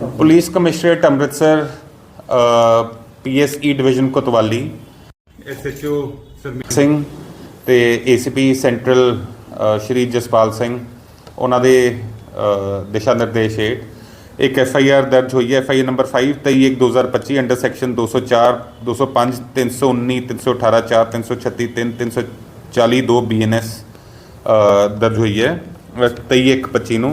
Police commissionerate Amritsar PSE division Kotwali SHO Sarmeet Singh ਤੇ ACP central Shri Jaspal Singh ਉਹਨਾਂ ਦੇ ਦਿਸ਼ਾ ਨਿਰਦੇਸ਼ ਹੇਠ ਇੱਕ ਐਫ ਆਈ ਆਰ ਦਰਜ ਹੋਈ ਹੈ F I R number 5 23 2025 under section 204 205 319 318 4 336 3 340 2 BNS ਦਰਜ ਹੋਈ ਹੈ 23 1 25 ਨੂੰ।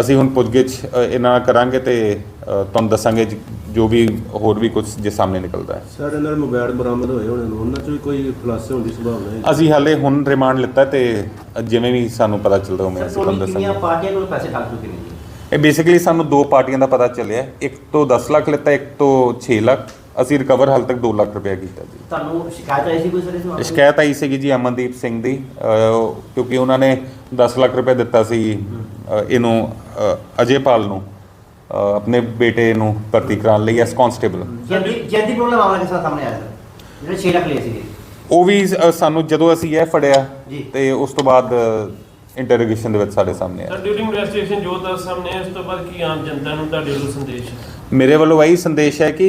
ਅਸੀਂ ਹੁਣ ਪੁੱਛਗਿੱਛ ਅ, ਇਹਨਾਂ ਨਾਲ ਕਰਾਂਗੇ ਤੇ ਅ, ਤੁਹਾਨੂੰ ਦੱਸਾਂਗੇ ਜ- ਜੋ ਵੀ ਹੋਰ ਵੀ ਕੁਝ ਜੇ ਸਾਹਮਣੇ ਨਿਕਲਦਾ ਹੈ। ਸਰ ਇਹਨਾਂ ਦੇ ਮੋਬਾਈਲ ਬਰਾਮਦ ਹੋਏ ਹੋਣੇ ਨੇ ਉਹਨਾਂ ਚੋਂ ਵੀ ਕੋਈ ਖੁਲਾਸੇ ਹੋਣ ਦੀ ਸੰਭਾਵਨਾ ਹੈ? ਅਸੀਂ ਹਾਲੇ ਹੁਣ ਰਿਮਾਂਡ ਲਿੱਤਾ ਤੇ ਜਿਵੇਂ ਵੀ ਸਾਨੂੰ ਪਤਾ ਚੱਲਦਾ ਸਰ ਅਸੀਂ ਤੁਹਾਨੂੰ ਟੋਟਲ ਕਿੰਨੀਆਂ ਦੱਸਾਂਗੇ ਪਾਰਟੀਆਂ ਕੋਲ ਪੈਸੇ ਠੱਗ ਚੁੱਕੇ ਨੇ ਜੀ? ਇਹ ਬੇਸਿਕਲੀ ਸਾਨੂੰ ਦੋ ਪਾਰਟੀਆਂ ਦਾ ਪਤਾ ਚੱਲਿਆ। ਇੱਕ ਤੋਂ 10 ਲੱਖ ਲਿੱਤਾ ਇੱਕ ਤੋਂ 6 ਲੱਖ। ਅਸੀਂ ਰਿਕਵਰ ਹਾਲ ਤੱਕ 2 ਲੱਖ ਰੁਪਏ ਕੀਤਾ ਜੀ ਤੁਹਾਨੂੰ ਸ਼ਿਕਾਇਤ ਆਈ ਸੀ ਕੋਈ ਸਰ ਇਸ ਮਾਮਲੇ? ਸ਼ਿਕਾਇਤ ਆਈ ਸੀਗੀ ਜੀ ਅਮਨਦੀਪ ਸਿੰਘ ਦੀ ਅਹ, ਕਿਉਂਕਿ ਉਹਨਾਂ ਨੇ 10 ਲੱਖ ਰੁਪਏ ਦਿੱਤਾ ਸੀ ਅਹ, ਇਹਨੂੰ ਅਹ, ਅਜੇਪਾਲ ਨੂੰ ਅਹ, ਆਪਣੇ ਬੇਟੇ ਨੂੰ ਭਰਤੀ ਕਰਾਉਣ ਲਈ S constable Jaidi Jaidi problem ਮਾਮਲਾ ਕਿਸ ਤਰ੍ਹਾਂ ਸਾਹਮਣੇ ਆਇਆ ਸਰ ਜਿਹੜੇ 6 ਲੱਖ ਲਏ ਸੀਗੇ ਉਹ ਵੀ ਅਹ, ਸਾਨੂੰ ਜਦੋਂ ਅਸੀਂ ਇਹ ਫੜਿਆ ਜੀ। ਤੇ ਉਸ ਤੋਂ ਬਾਅਦ ਇੰਟਰੋਗੇਸ਼ਨ ਦੇ ਵਿੱਚ ਸਾਡੇ ਸਾਹਮਣੇ ਆਇਆ ਸਰ ਡਿਊਰਿੰਗ ਇਨਵੈਸਟੀਗੇਸ਼ਨ ਜੋ ਦੱਸ ਸਾਹਮਣੇ ਆਇਆ, ਉਸ ਤੋਂ ਬਾਅਦ ਕੀ ਆਮ ਜਨਤਾ ਨੂੰ ਤੁਹਾਡੇ ਵੱਲੋਂ ਸੰਦੇਸ਼ ਹੈ? ਮੇਰੇ ਵੱਲੋਂ ਇਹੀ ਸੰਦੇਸ਼ ਹੈ ਕਿ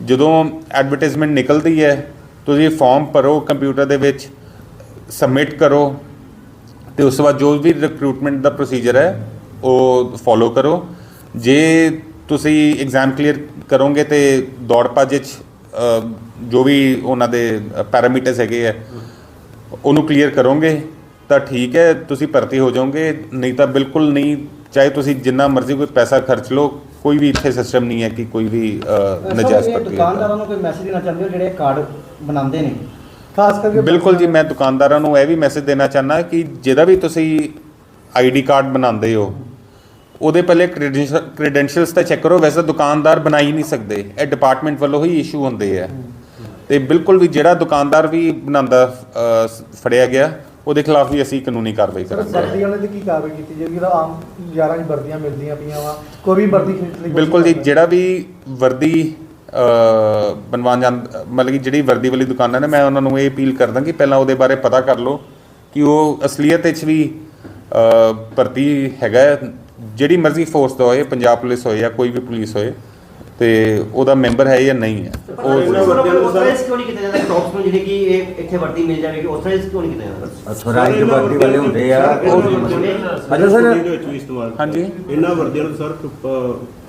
ਜਦੋਂ ਐਡਵਰਟਾਈਜ਼ਮੈਂਟ ਨਿਕਲਦੀ ਹੈ, ਤੁਸੀਂ ਫਾਰਮ ਭਰੋ ਕੰਪਿਊਟਰ ਦੇ ਵਿੱਚ ਸਬਮਿਟ ਕਰੋ, ਤੇ ਉਸ ਤੋਂ ਬਾਅਦ ਜੋ ਵੀ ਰਿਕਰੂਟਮੈਂਟ ਦਾ ਪ੍ਰੋਸੀਜਰ ਹੈ, ਉਹ ਫੋਲੋ ਕਰੋ। ਜੇ ਤੁਸੀਂ ਐਗਜ਼ਾਮ ਕਲੀਅਰ ਕਰੋਗੇ ਤੇ ਦੌੜ ਭੱਜ ਵਿੱਚ ਜੋ ਵੀ ਉਹਨਾਂ ਦੇ ਪੈਰਾਮੀਟਰਸ ਹੈਗੇ ਆ ਉਹਨੂੰ ਕਲੀਅਰ ਕਰੋਗੇ, ਤਾਂ ਠੀਕ ਹੈ, ਤੁਸੀਂ ਭਰਤੀ ਹੋ ਜਾਓਗੇ, ਨਹੀਂ ਤਾਂ ਬਿਲਕੁਲ ਨਹੀਂ ਚਾਹੇ ਤੁਸੀਂ ਜਿੰਨਾ ਮਰਜ਼ੀ ਕੋਈ ਪੈਸਾ ਖਰਚ ਲਓ ਕੋਈ ਵੀ ਇੱਥੇ ਸਿਸਟਮ ਨਹੀਂ ਹੈ ਕਿ ਕੋਈ ਵੀ ਅ, ਨਜਾਇਜ਼ ਇਹ ਭਰਤੀ ਦੁਕਾਨਦਾਰਾਂ ਨੂੰ ਕੋਈ ਮੈਸੇਜ ਦੇਣਾ ਚਾਹੁੰਦੇ ਹੋ ਜਿਹੜੇ ਕਾਰਡ ਬਣਾਉਂਦੇ ਨੇ? ਖਾਸ ਕਰਕੇ ਬਿਲਕੁਲ ਜੀ ਮੈਂ ਦੁਕਾਨਦਾਰਾਂ ਨੂੰ ਇਹ ਵੀ ਮੈਸੇਜ ਦੇਣਾ ਚਾਹੁੰਦਾ ਕਿ ਜਿਹਦਾ ਵੀ ਤੁਸੀਂ ਆਈਡੀ ਕਾਰਡ ਬਣਾਉਂਦੇ ਹੋ ਉਹਦੇ ਪਹਿਲੇ ਕ੍ਰੈਡੈਂਸ਼ੀਅਲਸ ਤਾਂ ਚੈੱਕ ਕਰੋ। ਵੈਸੇ ਦੁਕਾਨਦਾਰ ਬਣਾ ਹੀ ਨਹੀਂ ਸਕਦੇ। ਇਹ ਡਿਪਾਰਟਮੈਂਟ ਵੱਲੋਂ ਹੀ ਇਸ਼ੂ ਹੁੰਦੇ ਆ। ਤੇ ਬਿਲਕੁਲ ਵੀ ਜਿਹੜਾ ਦੁਕਾਨਦਾਰ ਵੀ ਬਣਾਉਂਦਾ ਅ, ਫੜਿਆ ਗਿਆ ਉਹਦੇ ਖਿਲਾਫ ਵੀ ਅਸੀਂ ਕਾਨੂੰਨੀ ਕਾਰਵਾਈ ਕਰਾਂਗੇ। ਵਰਦੀ ਵਾਲੇ ਤੇ ਕੀ ਕਾਰਵਾਈ ਕੀਤੀ ਜਾਏਗੀ ਤਾਂ ਆਮ 11 ਦੀ ਵਰਦੀਆਂ ਮਿਲਦੀਆਂ ਪਈਆਂ ਵਾ ਕੋਈ ਵੀ ਵਰਦੀ ਖਰੀਦ ਲਈ ਬਿਲਕੁਲ ਜੀ ਜਿਹੜਾ ਵੀ ਵਰਦੀ ਬਣਵਾਉਣ ਜਾਂ ਮਤਲਬ ਕਿ ਜਿਹੜੀ ਵਰਦੀ ਵਾਲੀ ਦੁਕਾਨਾਂ ਨੇ ਮੈਂ ਉਹਨਾਂ ਨੂੰ ਇਹ ਅਪੀਲ ਕਰਦਾ ਕਿ ਪਹਿਲਾਂ ਉਹਦੇ ਬਾਰੇ ਪਤਾ ਕਰ ਲਓ ਕਿ ਉਹ ਅਸਲੀਅਤ ਵਿੱਚ ਵੀ ਭਰਤੀ ਹੈਗਾ। ਜਿਹੜੀ ਮਰਜ਼ੀ ਫੋਰਸ ਦਾ ਹੋਏ ਪੰਜਾਬ ਪੁਲਿਸ ਹੋਏ ਜਾਂ ਕੋਈ ਵੀ ਪੁਲਿਸ ਹੋਏ ਤੇ ਉਹਦਾ ਮੈਂਬਰ ਹੈ ਜਾਂ ਨਹੀਂ ਹੈ? ਉਹ ਤਰ੍ਹਾਂ ਕਿਉਂ ਨਹੀਂ ਕੀਤਾ ਜਾਂਦਾ? ਟੌਪਸ ਨੂੰ ਜਿਹੜੇ ਕਿ ਇਹ ਇੱਥੇ ਵਰਦੀ ਮਿਲ ਜਾਵੇਗੀ ਉਸ ਤਰ੍ਹਾਂ ਕਿਉਂ ਨਹੀਂ ਕੀਤਾ ਜਾਂਦਾ? ਅਥੋਰਾਈਜ਼ਡ ਵਰਦੀ ਵਾਲੇ ਹੁੰਦੇ ਆ ਉਹ ਅੱਛਾ ਸਰ। ਹਾਂਜੀ ਇਹਨਾਂ ਵਰਦੀਆਂ ਨੂੰ ਸਰ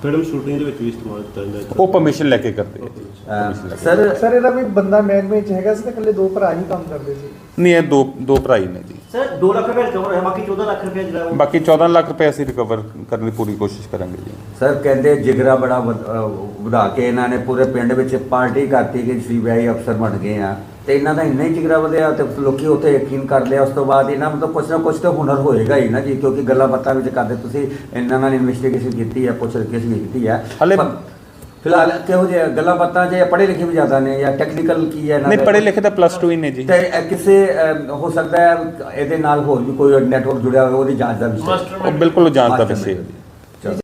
ਫਿਲਮ ਸ਼ੂਟਿੰਗ ਦੇ ਵਿੱਚ ਵੀ ਇਸਤੇਮਾਲ ਕੀਤਾ ਜਾਂਦਾ ਹੈ ਉਹ ਪਰਮਿਸ਼ਨ ਲੈ ਕੇ ਕਰਦੇ ਆ ਜੀ। ਅਹ, ਸਰ ਸਰ ਇਹਦਾ ਕੋਈ ਬੰਦਾ ਮਹਿਕਮੇ 'ਚ ਹੈਗਾ ਸੀ ਤੇ ਇਕੱਲੇ ਦੋ ਭਰਾ ਹੀ ਕੰਮ ਕਰਦੇ ਸੀ? ਨਹੀਂ ਇਹ ਦੋ ਦੋ ਭਰਾ ਹੀ ਨੇ ਜੀ। ਸਰ 2 ਲੱਖ ਰੁਪਏ ਰਿਕਵਰ ਹੋਇਆ ਬਾਕੀ 14 ਲੱਖ ਰੁਪਏ ਜਿਹੜਾ ਉਹ ਬਾਕੀ 14 ਲੱਖ ਰੁਪਏ ਅਸੀਂ ਰਿਕਵਰ ਕਰਨ ਦੀ ਪੂਰੀ ਕੋਸ਼ਿਸ਼ ਕਰਾਂਗੇ ਜੀ। ਸਰ ਕਹਿੰਦੇ ਜਿਗਰਾ ਬੜਾ ਵਧ- ਅਹ, ਵਧਾ ਕੇ ਇਹਨਾਂ ਨੇ ਪੂਰੇ ਪਿੰਡ ਵਿੱਚ ਪਾਰਟੀ ਕਰਤੀ ਕਿ ਸੀਬੀਆਈ ਅਫਸਰ ਬਣ ਗਏ ਆ ਤੇ ਇਹਨਾਂ ਦਾ ਇੰਨਾ ਹੀ ਜਿਗਰਾ ਵਧਿਆ ਤੇ ਲੋਕੀ ਉੱਤੇ ਯਕੀਨ ਕਰ ਲਿਆ ਉਸ ਤੋਂ ਬਾਅਦ ਇਹਨਾਂ ਮਤਲਬ ਕੁਛ ਨਾ ਕੁਛ ਤਾਂ ਹੁਨਰ ਹੋਏਗਾ ਹੀ ਨਾ ਜੀ ਕਿਉਂਕਿ ਗੱਲਾਂ ਬਾਤਾਂ ਵਿੱਚ ਕਰਦੇ ਤੁਸੀਂ ਇਹਨਾਂ ਨਾਲ ਇਨਵੈਸਟੀਗੇਸ਼ਨ ਕੀਤੀ ਹੈ ਪੁੱਛ ਰਿਕੇਸ਼ ਨਹੀਂ ਕੀਤੀ ਹੈ। ਹਾਲੇ- ਫਿਲਹਾਲ ਕਿਹੋ ਜਿਹੇ ਗੱਲਾਂ ਬਾਤਾਂ ਜੇ ਪੜ੍ਹੇ ਲਿਖੇ ਵੀ ਜ਼ਿਆਦਾ ਨੇ ਜਾਂ ਟੈਕਨੀਕਲ ਕੀ ਹੈ ਇਹਨਾਂ ਨਹੀਂ ਦੇ? ਪੜ੍ਹੇ ਲਿਖੇ ਤਾਂ ਪਲੱਸ 2 ਹੀ ਨੇ ਜੀ। ਤੇ ਕਿਸੇ ਹੋ ਸਕਦਾ ਹੈ ਇਹਦੇ ਨਾਲ ਹੋਰ ਵੀ ਕੋਈ ਨੈਟਵਰਕ ਜੁੜਿਆ ਹੋਵੇ ਉਹਦੀ ਜਾਂਚ ਦਾ ਵਿਸ਼ਾ। ਉਹ ਬਿਲਕੁਲ ਜਾਣਦਾ ਮਾਸਟਰ ਵਿਸ਼ੇ ਹੈ